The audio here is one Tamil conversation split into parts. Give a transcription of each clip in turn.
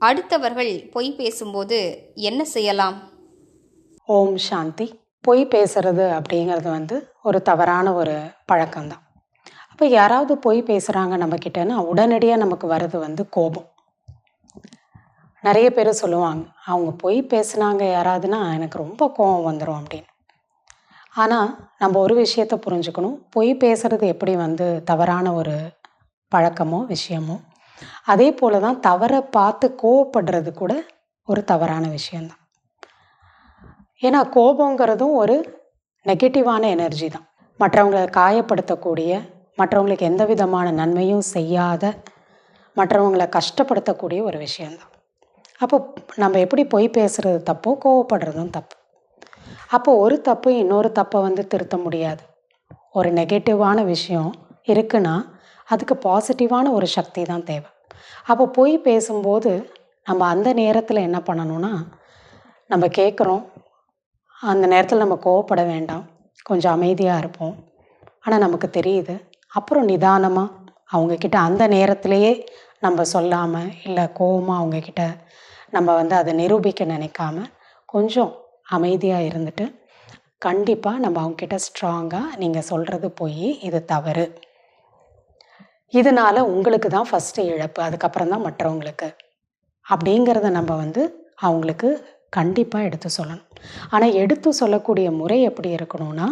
அடுத்தவர்கள் பொய் பேசும்போது என்ன செய்யலாம்? ஓம் சாந்தி. பொய் பேசுறது அப்படிங்கிறது வந்து ஒரு தவறான ஒரு பழக்கம்தான். அப்போ யாராவது பொய் பேசுகிறாங்க நம்மக்கிட்டன்னா உடனடியாக நமக்கு வர்றது வந்து கோபம். நிறைய பேர் சொல்லுவாங்க அவங்க பொய் பேசுனாங்க யாராவதுன்னா எனக்கு ரொம்ப கோபம் வந்துடும் அப்படின்னு. ஆனால் நம்ம ஒரு விஷயத்தை புரிஞ்சுக்கணும். பொய் பேசுறது எப்படி வந்து தவறான ஒரு பழக்கமோ விஷயமோ அதே போல தான் தவறை பார்த்து கோவப்படுறது கூட ஒரு தவறான விஷயந்தான் ஏன்னா கோபங்கிறதும் ஒரு நெகட்டிவான எனர்ஜி தான். மற்றவங்களை காயப்படுத்தக்கூடிய மற்றவங்களுக்கு எந்த விதமான நன்மையும் செய்யாத மற்றவங்களை கஷ்டப்படுத்தக்கூடிய ஒரு விஷயந்தான் அப்போ நம்ம எப்படி பொய் பேசுகிறது தப்போ கோவப்படுறதும் தப்பு. அப்போ ஒரு தப்பு இன்னொரு தப்பை வந்து திருத்த முடியாது. ஒரு நெகட்டிவான விஷயம் இருக்குன்னா அதுக்கு பாசிட்டிவான ஒரு சக்தி தான் தேவை. அப்போ போய் பேசும்போது நம்ம அந்த நேரத்தில் என்ன பண்ணணும்னா நம்ம கேட்குறோம் அந்த நேரத்தில் நம்ம கோவப்பட வேண்டாம். கொஞ்சம் அமைதியாக இருப்போம். ஆனால் நமக்கு தெரியுது. அப்புறம் நிதானமாக அவங்கக்கிட்ட அந்த நேரத்திலேயே நம்ம சொல்லாமல் இல்லை கோவமாக அவங்கக்கிட்ட நம்ம வந்து அதை நிரூபிக்க நினைக்காம கொஞ்சம் அமைதியாக இருந்துட்டு கண்டிப்பாக நம்ம அவங்கக்கிட்ட ஸ்ட்ராங்காக நீங்கள் சொல்கிறது போய் இது தவறு. இதனால் உங்களுக்கு தான் ஃபஸ்ட்டு இழப்பு அதுக்கப்புறம் தான் மற்றவங்களுக்கு. அப்படிங்கிறத நம்ம வந்து அவங்களுக்கு கண்டிப்பாக எடுத்து சொல்லணும். ஆனால் எடுத்து சொல்லக்கூடிய முறை எப்படி இருக்கணும்னா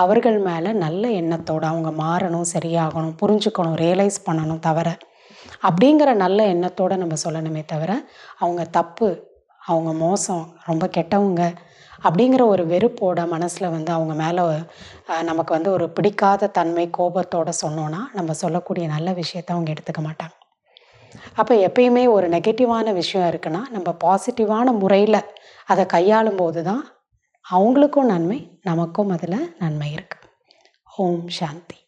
அவர்கள் மேலே நல்ல எண்ணத்தோடு அவங்க மாறணும் சரியாகணும் புரிஞ்சுக்கணும் ரியலைஸ் பண்ணணும் தவிர அப்படிங்கிற நல்ல எண்ணத்தோடு நம்ம சொல்லணுமே தவிர அவங்க தப்பு அவங்க மோசம் ரொம்ப கெட்டவங்க அப்படிங்கிற ஒரு வெறுப்போட மனசில் வந்து அவங்க மேலே நமக்கு வந்து ஒரு பிடிக்காத தன்மை கோபத்தோடு சொன்னோன்னா நம்ம சொல்லக்கூடிய நல்ல விஷயத்த அவங்க எடுத்துக்க மாட்டாங்க. அப்போ எப்பயுமே ஒரு நெகட்டிவான விஷயம் இருக்குன்னா நம்ம பாசிட்டிவான முறையில் அதை கையாளும் போது தான் அவங்களுக்கும் நன்மை நமக்கும் அதில் நன்மை இருக்குது ஓம் சாந்தி.